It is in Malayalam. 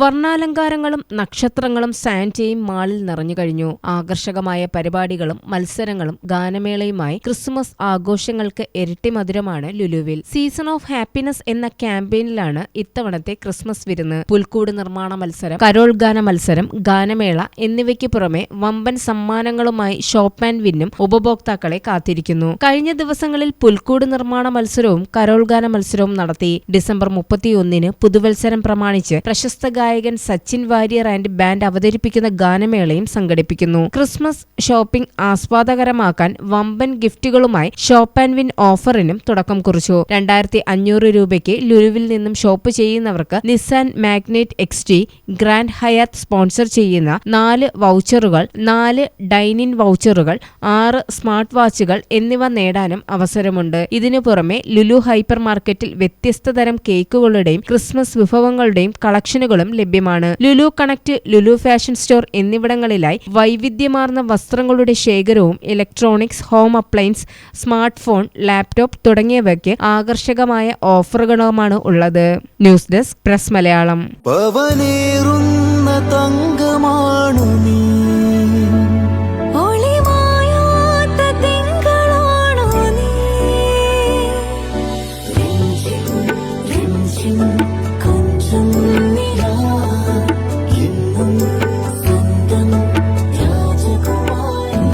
വർണാലങ്കാരങ്ങളും നക്ഷത്രങ്ങളും സാന്റയും മാളിൽ നിറഞ്ഞു കഴിഞ്ഞു. ആകർഷകമായ പരിപാടികളും മത്സരങ്ങളും ഗാനമേളയുമായി ക്രിസ്മസ് ആഘോഷങ്ങൾക്ക് ഇരട്ടി മധുരമാണ് ലുലുവിൽ. സീസൺ ഓഫ് ഹാപ്പിനെസ് എന്ന ക്യാമ്പയിനിലാണ് ഇത്തവണത്തെ ക്രിസ്മസ് വിരുന്ന്. പുൽക്കൂട് നിർമ്മാണ മത്സരം കരോൾ ഗാന മത്സരം ഗാനമേള എന്നിവയ്ക്ക് പുറമെ വമ്പൻ സമ്മാനങ്ങളുമായി ഷോപ്പ് ആൻഡ് വിന്നും ഉപഭോക്താക്കളെ കാത്തിരിക്കുന്നു. കഴിഞ്ഞ ദിവസങ്ങളിൽ പുൽക്കൂട് നിർമ്മാണ മത്സരവും കരോൾ ഗാന മത്സരവും നടത്തി. ഡിസംബർ മുപ്പത്തിയൊന്നിന് പുതുവത്സരം പ്രമാണിച്ച് പ്രശസ്ത ഗായകൻ സച്ചിൻ വാര്യർ ആൻഡ് ബാൻഡ് അവതരിപ്പിക്കുന്ന ഗാനമേളയും സംഘടിപ്പിക്കുന്നു. ക്രിസ്മസ് ഷോപ്പിംഗ് ആസ്വാദകരമാക്കാൻ വമ്പൻ ഗിഫ്റ്റുകളുമായി ഷോപ്പ് ആൻഡ് വിൻ ഓഫറിനും തുടക്കം കുറിച്ചു. രണ്ടായിരത്തി അഞ്ഞൂറ് രൂപയ്ക്ക് ലുലുവിൽ നിന്നും ഷോപ്പ് ചെയ്യുന്നവർക്ക് Nissan Magnite X T Grand Hyatt sponsor ചെയ്യുന്ന നാല് വൗച്ചറുകൾ നാല് ഡൈനിൻ വൗച്ചറുകൾ ആറ് സ്മാർട്ട് വാച്ചുകൾ എന്നിവ നേടാനും അവസരമുണ്ട്. ഇതിനു പുറമെ ലുലു ഹൈപ്പർ മാർക്കറ്റിൽ വ്യത്യസ്ത തരം കേക്കുകളുടെയും ക്രിസ്മസ് വിഭവങ്ങളുടെയും കളക്ഷനുകളും ലഭ്യമാണ്. Lulu connect Lulu fashion store എന്നിവിടങ്ങളിലായി വൈവിധ്യമാർന്ന വസ്ത്രങ്ങളുടെ ശേഖരവും electronics home appliance smart phone laptop തുടങ്ങിയവയ്ക്ക് ആകർഷകമായ ഓഫറുകളുമാണ് ഉള്ളത്. News desk press Malayalam. പവനേറുന്ന രാജകുമാരി